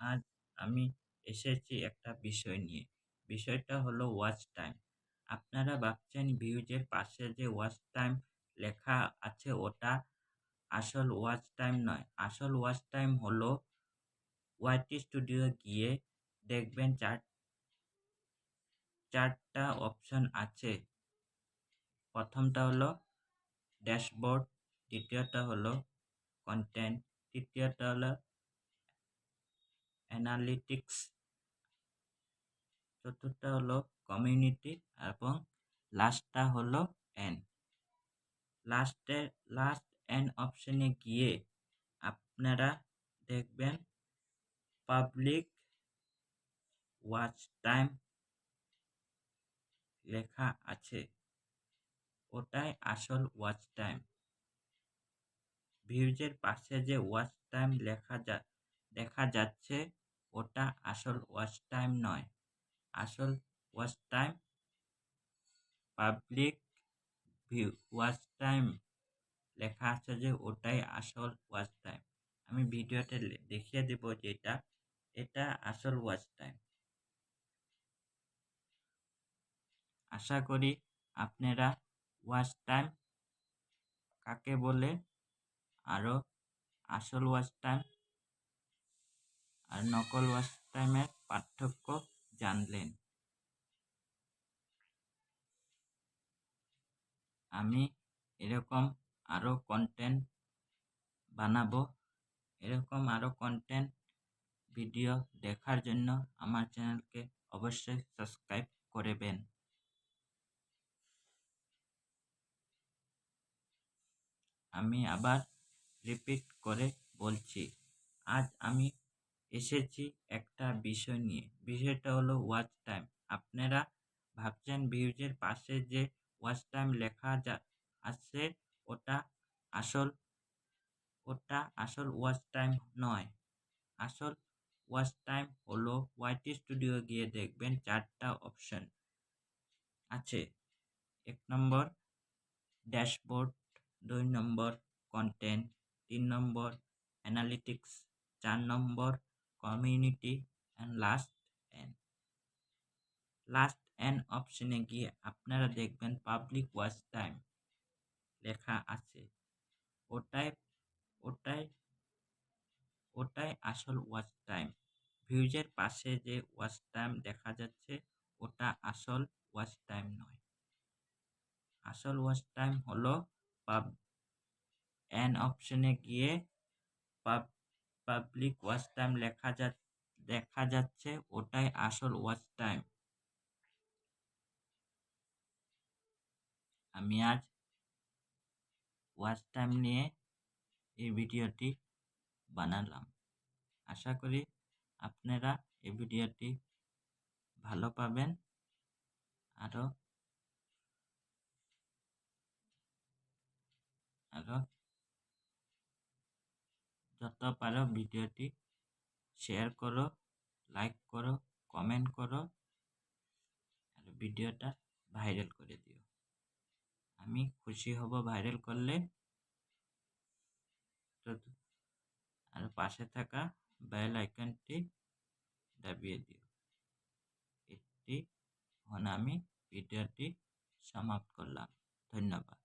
আজ আমি এসেছি একটা বিষয় নিয়ে। বিষয়টা হলো ওয়াচ টাইম আপনারা ভাবছেন ভিউজের পাশে যে ওয়াচ টাইম লেখা আছে, ওটা আসল ওয়াচ টাইম নয়। আসল ওয়াচ টাইম হলো ওয়াইটি স্টুডিও গিয়ে দেখবেন চার চারটা অপশন আছে। প্রথমটা হলো ড্যাশবোর্ড দ্বিতীয়টা হলো কন্টেন্ট তৃতীয়টা হলো অ্যানালিটিক্স। চতুর্থটা হলো কমিউনিটি এবং লাস্টটা হলো এন। লাস্টে, লাস্ট এন অপশনে গিয়ে আপনারা দেখবেন পাবলিক ওয়াচ টাইম লেখা আছে। ওটাই আসল ওয়াচ টাইম ভিউজের পাশে যে ওয়াচ টাইম লেখা যা, দেখা যাচ্ছে ওটা আসল ওয়াচ টাইম নয়। আসল watch time, public view, watch time লেখা আছে যে ওটাই আসল ওয়াচ টাইম। আমি ভিডিওতে দেখিয়ে দেব যেটা এটা এটা আসল ওয়াচ টাইম। আশা করি আপনারা ওয়াচ টাইম কাকে বলে আরও আসল ওয়াচ টাইম আর নকল ওয়াশ টাইমের পার্থক্য জানলেন। আমি এরকম আরও কন্টেন্ট বানাবো এরকম আরও কন্টেন্ট ভিডিও দেখার জন্য আমার চ্যানেলকে অবশ্যই সাবস্ক্রাইব করবেন আমি আবার রিপিট করে বলছি, আজ আমি এসেছি একটা বিষয় নিয়ে। বিষয়টা হলো ওয়াচ টাইম আপনারা ভাবছেন ভিউজের পাশে যে ওয়াচ টাইম লেখা যা আছে, ওটা আসল ওটা আসল ওয়াচ টাইম নয়। আসল ওয়াচ টাইম হলো ওয়াইটি স্টুডিও গিয়ে দেখবেন চারটা অপশন আছে। এক নম্বর ড্যাশবোর্ড দুই নম্বর কন্টেন্ট তিন নম্বর অ্যানালিটিক্স চার নম্বর community and last and last and অপশনে গিয়ে আপনারা দেখবেন পাবলিক ওয়াচ টাইম লেখা আছে। ওটাই ওটাই ওটাই আসল ওয়াচ টাইম ভিউজের পাশে যে ওয়াচ টাইম দেখা যাচ্ছে, ওটা আসল ওয়াচ টাইম নয়। আসল ওয়াচ টাইম হলো পাব এন অপশনে গিয়ে পাব পাবলিক ওয়াচ টাইম লেখা যা, দেখা যাচ্ছে ওটাই আসল ওয়াচ টাইম আমি আজ ওয়াচ টাইম নিয়ে এই ভিডিওটি বানালাম। আশা করি আপনারা এই ভিডিওটি ভালো পাবেন। আরও যত পারো ভিডিওটি শেয়ার করো লাইক করো কমেন্ট করো, আর ভিডিওটা ভাইরাল করে দিও। আমি খুশি হব ভাইরাল করলে। আর পাশে থাকা বেল আইকনটি দাবিয়ে দিও। এটি হন আমি ভিডিওটি সমাপ্ত করলাম। ধন্যবাদ।